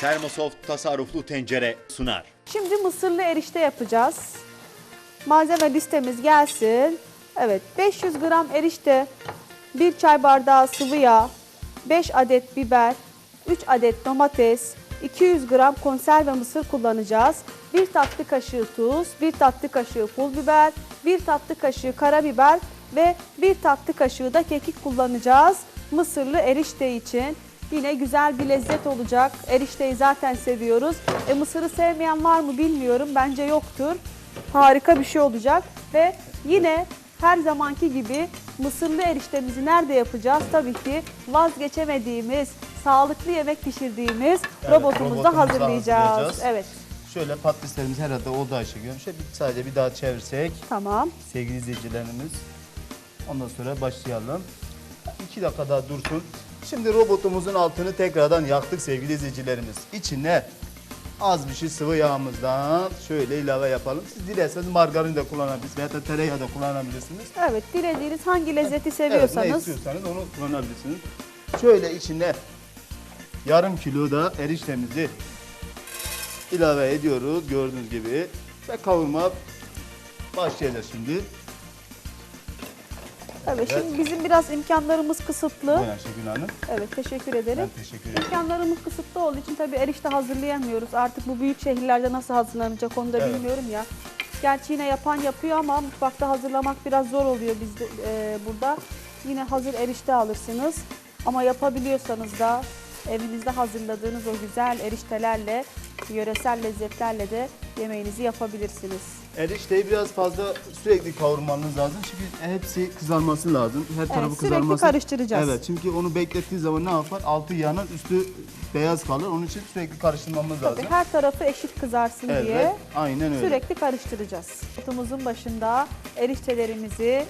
Termosoft tasarruflu tencere sunar. Şimdi mısırlı erişte yapacağız. Malzeme listemiz gelsin. Evet 500 gram erişte, 1 çay bardağı sıvı yağ, 5 adet biber, 3 adet domates, 200 gram konserve mısır kullanacağız. 1 tatlı kaşığı tuz, 1 tatlı kaşığı pul biber, 1 tatlı kaşığı karabiber ve 1 tatlı kaşığı da kekik kullanacağız. Mısırlı erişte için Yine güzel bir lezzet olacak. Erişteyi zaten seviyoruz. E, mısırı sevmeyen var mı bilmiyorum. Bence yoktur. Harika bir şey olacak. Ve yine her zamanki gibi mısırlı eriştemizi nerede yapacağız? Tabii ki vazgeçemediğimiz, sağlıklı yemek pişirdiğimiz robotumuzda robotumuzu hazırlayacağız. hazırlayacağız. Evet, Şöyle patateslerimiz herhalde oldu Ayşegül. Şöyle bir, sadece bir daha çevirsek tamam. sevgili izleyicilerimiz. Ondan sonra başlayalım. İki dakika daha dursun. Şimdi robotumuzun altını tekrardan yaktık sevgili izleyicilerimiz. İçine az bir şey sıvı yağımızdan şöyle ilave yapalım. Siz dilerseniz margarin de kullanabilirsiniz veya da tereyağı da kullanabilirsiniz. Evet, dilediğiniz hangi lezzeti Evet, seviyorsanız. ne istiyorsanız onu kullanabilirsiniz. Şöyle içine yarım kilo da eriştemizi ilave ediyoruz gördüğünüz gibi. Ve kavurma başlayacağız şimdi. Evet, şimdi bizim biraz imkanlarımız kısıtlı. Buyurun Ayşegül Hanım. Evet, teşekkür ederim. Ben teşekkür ederim. İmkanlarımız kısıtlı olduğu için tabii erişte hazırlayamıyoruz. Artık bu büyük şehirlerde nasıl hazırlanacak onu da Evet. bilmiyorum ya. Gerçi yine yapan yapıyor ama mutfakta hazırlamak biraz zor oluyor bizde e, burada. Yine hazır erişte alırsınız. Ama yapabiliyorsanız da evinizde hazırladığınız o güzel eriştelerle, yöresel lezzetlerle de yemeğinizi yapabilirsiniz. Erişteyi biraz fazla sürekli kavurmanız lazım. Çünkü hepsi kızarması lazım. Her tarafı sürekli kızarması. karıştıracağız. Evet çünkü onu beklettiği zaman ne yapar? Altı yanar, üstü beyaz kalır. Onun için sürekli karıştırmamız lazım. Her tarafı eşit kızarsın Evet, diye aynen öyle. sürekli karıştıracağız. Kutumuzun başında eriştelerimizi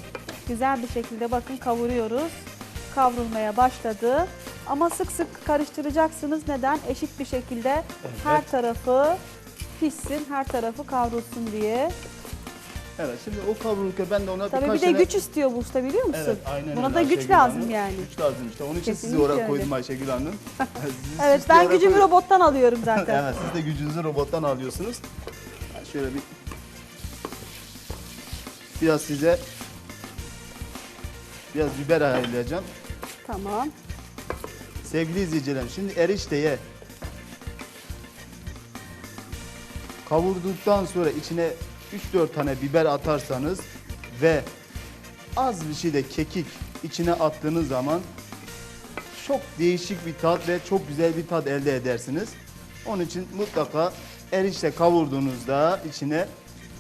güzel bir şekilde bakın kavuruyoruz. Kavrulmaya başladı. Ama sık sık karıştıracaksınız. Neden? Eşit bir şekilde her tarafı pişsin, her tarafı kavrulsun diye. Evet şimdi o kavrulurken ben de ona Tabii bir de tane... güç istiyor bu usta biliyor musun? Evet aynen Buna öyle da güç Ayşegül lazım Hanım. yani. Güç lazım işte. Onun için sizi Kesinlikle oraya öyle. koydum Ayşegül Hanım. Sizi Evet süslü ben oraya gücümü koydum. robottan alıyorum zaten. Evet siz de gücünüzü robottan alıyorsunuz. Ben şöyle bir biraz size biraz biber ayarlayacağım. Tamam. Sevgili izleyicilerim şimdi erişteye kavurduktan sonra içine 3-4 tane biber atarsanız ve az bir şey de kekik içine attığınız zaman çok değişik bir tat ve çok güzel bir tat elde edersiniz. Onun için mutlaka erişte kavurduğunuzda içine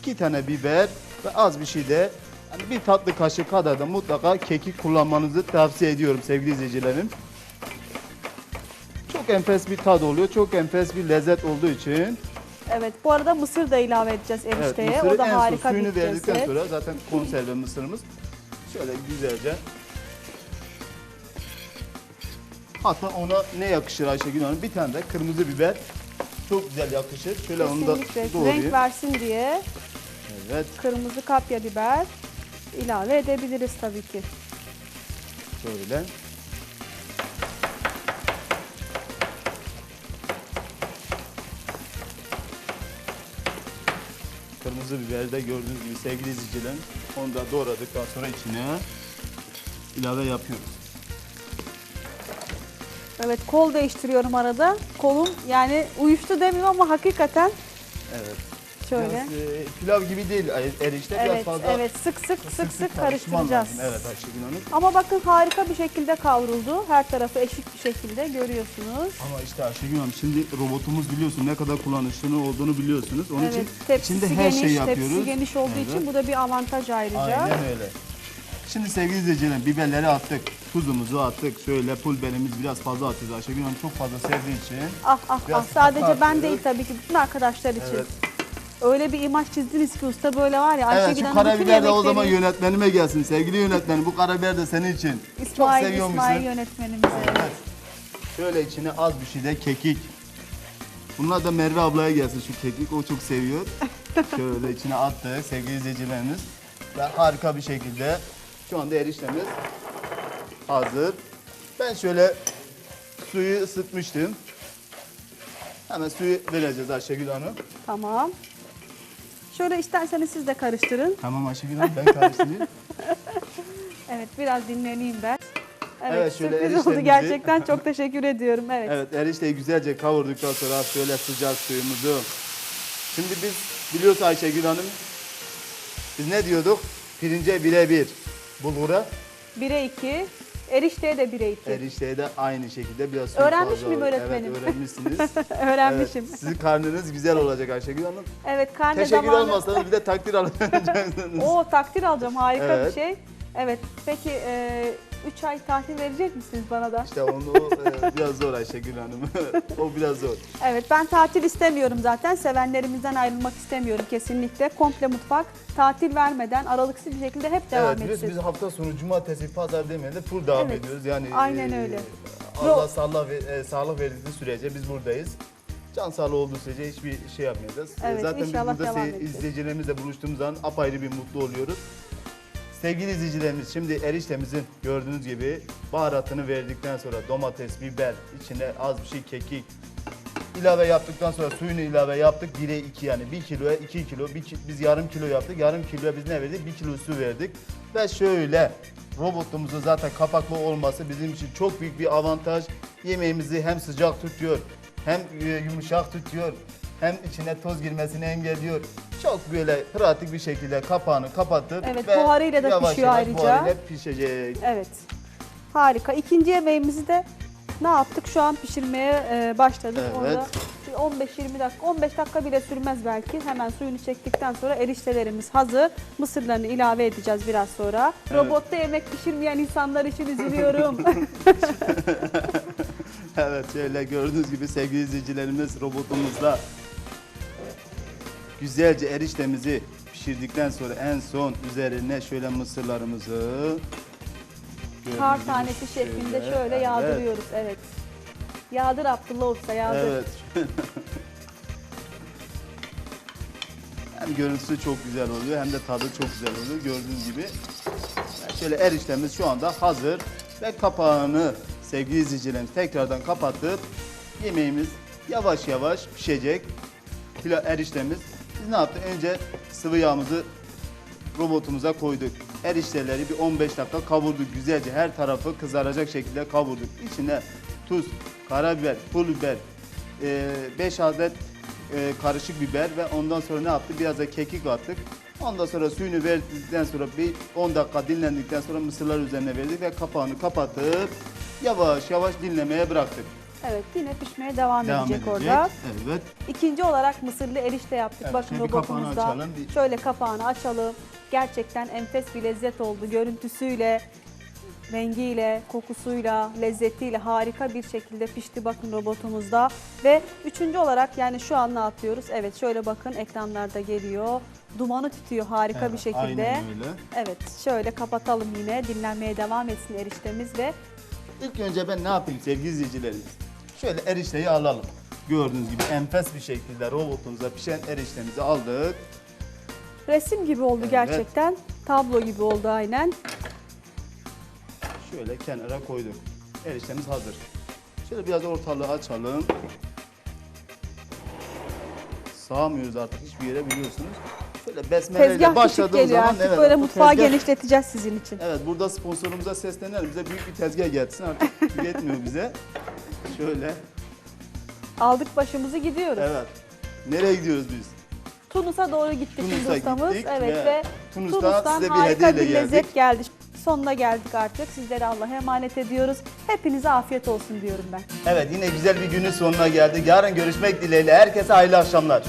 iki tane biber ve az bir şey de yani bir tatlı kaşık kadar da mutlaka kekik kullanmanızı tavsiye ediyorum sevgili izleyicilerim. Çok enfes bir tad oluyor. Çok enfes bir lezzet olduğu için. Evet bu arada mısır da ilave edeceğiz Evet, erişteye. mısırı o da en harika suyunu bir verdikten lezzet. sonra zaten konserve mısırımız şöyle güzelce Hatta ona ne yakışır Ayşegül Hanım? Bir tane de kırmızı biber çok güzel yakışır. Şöyle onu da Kesinlikle renk doğrayayım. versin diye Evet, kırmızı kapya biber ilave edebiliriz tabii ki. şöyle. Kırmızı biberi de gördüğünüz gibi sevgili izleyicilerim. Onu da doğradıktan sonra içine ilave yapıyoruz. Evet kol değiştiriyorum arada. Kolum yani uyuştu demiyorum ama hakikaten Evet. Şöyle. Biraz, e, pilav gibi değil erişte biraz Evet fazla evet sık sık sık sık karışman karıştıracağız. lazım. Evet Ayşegül Hanım. Ama bakın harika bir şekilde kavruldu. Her tarafı eşit bir şekilde görüyorsunuz. Ama işte Ayşegül Hanım şimdi robotumuz biliyorsun ne kadar kullanışlı olduğunu biliyorsunuz. Onun evet için tepsisi içinde her geniş, şeyi yapıyoruz. tepsisi geniş olduğu Evet. için bu da bir avantaj ayrıca. Aynen öyle. Şimdi sevgili izleyicilerim biberleri attık. Tuzumuzu attık. Şöyle pul biberimiz biraz fazla atıyoruz. Ayşegül Hanım çok fazla sevdiği için. Ah ah Biraz ah sadece ben değil tabii ki bütün arkadaşlar için. Evet. Öyle bir imaj çizdiniz ki usta böyle var ya Evet Ayşegül şu karabiber de o zaman yönetmenime gelsin. Sevgili yönetmenim bu karabiber de senin için. İsmail, çok seviyor İsmail yönetmenimize. Evet. Şöyle içine az bir şey de kekik. Bunlar da Merve ablaya gelsin şu kekik. O çok seviyor. Şöyle içine attık sevgili izleyicilerimiz. Ve harika bir şekilde şu anda eriştemiz hazır. Ben şöyle suyu ısıtmıştım. Hemen suyu vereceğiz Ayşegül Hanım. Tamam. Şöyle isterseniz siz de karıştırın. Tamam Ayşegül Hanım ben karıştırayım. Evet biraz dinleneyim ben. Evet, Evet, şöyle sürpriz oldu gerçekten çok teşekkür ediyorum. Evet. evet erişteyi güzelce kavurduktan sonra şöyle sıcak suyumuzu. Şimdi biz biliyorsun Ayşegül Hanım biz ne diyorduk? Pirince birebir. Bulgura 1'e 2, erişteye de 1'e 2. erişteye de aynı şekilde biraz su Öğrenmiş miyim öğretmenim? Evet öğrenmişsiniz. Öğrenmişim. Evet, sizin karnınız güzel olacak Ayşegül Hanım. Evet, karne Teşekkür zamanı. olmasanız bir de takdir alacaksınız. Oo takdir alacağım harika Evet. bir şey. Evet peki 3 ay tatil verecek misiniz bana da? İşte onu e, biraz zor Ayşegül Hanım. o biraz zor. Evet ben tatil istemiyorum zaten. Sevenlerimizden ayrılmak istemiyorum kesinlikle. Komple mutfak tatil vermeden aralıksız bir şekilde hep devam evet, biliyorsun etsin. biz hafta sonu cumartesi pazar demeye de full devam Evet, ediyoruz. Yani aynen e, öyle. Allah sağlık, ve- e, sağlık verdiği sürece biz buradayız. Can sağlığı olduğu sürece hiçbir şey yapmayacağız. E, Evet, Zaten biz inşallah burada devam se- edeceğiz. izleyicilerimizle buluştuğumuz zaman apayrı bir mutlu oluyoruz. Sevgili izleyicilerimiz şimdi eriştemizin gördüğünüz gibi baharatını verdikten sonra domates, biber, içine az bir şey kekik ilave yaptıktan sonra suyunu ilave yaptık. 1'e 2 yani 1 kiloya 2 kilo. Bir biz yarım kilo yaptık. Yarım kiloya biz ne verdik? 1 kilo su verdik. Ve şöyle robotumuzun zaten kapaklı olması bizim için çok büyük bir avantaj. Yemeğimizi hem sıcak tutuyor hem e, yumuşak tutuyor hem içine toz girmesini engelliyor. Çok böyle pratik bir şekilde kapağını kapatıp Evet, ve buharıyla da yavaş pişiyor yavaş ayrıca. buharıyla pişecek. Evet. Harika. İkinci yemeğimizi de ne yaptık? Şu an pişirmeye e, başladık. Evet. Orada bir 15-20 dakika, 15 dakika bile sürmez belki. Hemen suyunu çektikten sonra eriştelerimiz hazır. Mısırlarını ilave edeceğiz biraz sonra. Robotta yemek pişirmeyen insanlar için üzülüyorum. Evet şöyle gördüğünüz gibi sevgili izleyicilerimiz robotumuzda güzelce eriştemizi pişirdikten sonra en son üzerine şöyle mısırlarımızı Kar tanesi şeklinde şöyle evet. yağdırıyoruz. Evet. Yağdır Abdullah Usta yağdır. Evet. hem görüntüsü çok güzel oluyor hem de tadı çok güzel oluyor gördüğünüz gibi. Şöyle eriştemiz şu anda hazır ve kapağını sevgili izleyicilerimiz tekrardan kapatıp yemeğimiz yavaş yavaş pişecek. Pila eriştemiz. Ne yaptık? Önce sıvı yağımızı robotumuza koyduk. Erişteleri bir 15 dakika kavurduk. Güzelce her tarafı kızaracak şekilde kavurduk. İçine tuz, karabiber, pul biber, 5 adet e, karışık biber ve ondan sonra ne yaptık? Biraz da kekik attık. Ondan sonra suyunu verdikten sonra bir 10 dakika dinlendikten sonra mısırlar üzerine verdik ve kapağını kapatıp yavaş yavaş dinlemeye bıraktık. Evet yine pişmeye devam, Devam edecek, edecek. orada. Evet. İkinci olarak mısırlı erişte yaptık. Evet, Bakın robotumuzda. açalım, Şöyle kapağını açalım. Gerçekten enfes bir lezzet oldu. Görüntüsüyle, rengiyle, kokusuyla, lezzetiyle harika bir şekilde pişti bakın robotumuzda. Ve üçüncü olarak yani şu an ne yapıyoruz? Evet şöyle bakın ekranlarda geliyor. Dumanı tütüyor harika Evet, bir şekilde. aynen öyle. Evet şöyle kapatalım yine dinlenmeye devam etsin eriştemiz ve İlk önce ben ne yapayım sevgili izleyicilerimiz? Şöyle erişteyi alalım. Gördüğünüz gibi enfes bir şekilde robotumuza pişen eriştemizi aldık. resim gibi oldu Evet. gerçekten. Tablo gibi oldu aynen. Şöyle kenara koyduk. Eriştemiz hazır. Şöyle biraz ortalığı açalım. Sağmıyoruz artık hiçbir yere biliyorsunuz. Şöyle besmeleyle başladığımız zaman artık böyle bu mutfağı tezgah- genişleteceğiz sizin için. Evet burada sponsorumuza seslenelim. Bize büyük bir tezgah gelsin artık yetmiyor bize. Şöyle. Aldık başımızı gidiyoruz. Evet. Nereye gidiyoruz biz? Tunus'a doğru gitti Tunus'a şimdi ustamız. gittik Evet ve ve Tunus'tan Tunus'tan size bir harika bir lezzet geldi. Sonuna geldik artık. Sizlere Allah'a emanet ediyoruz. Hepinize afiyet olsun diyorum ben. Evet yine güzel bir günün sonuna geldik. Yarın görüşmek dileğiyle. Herkese hayırlı akşamlar.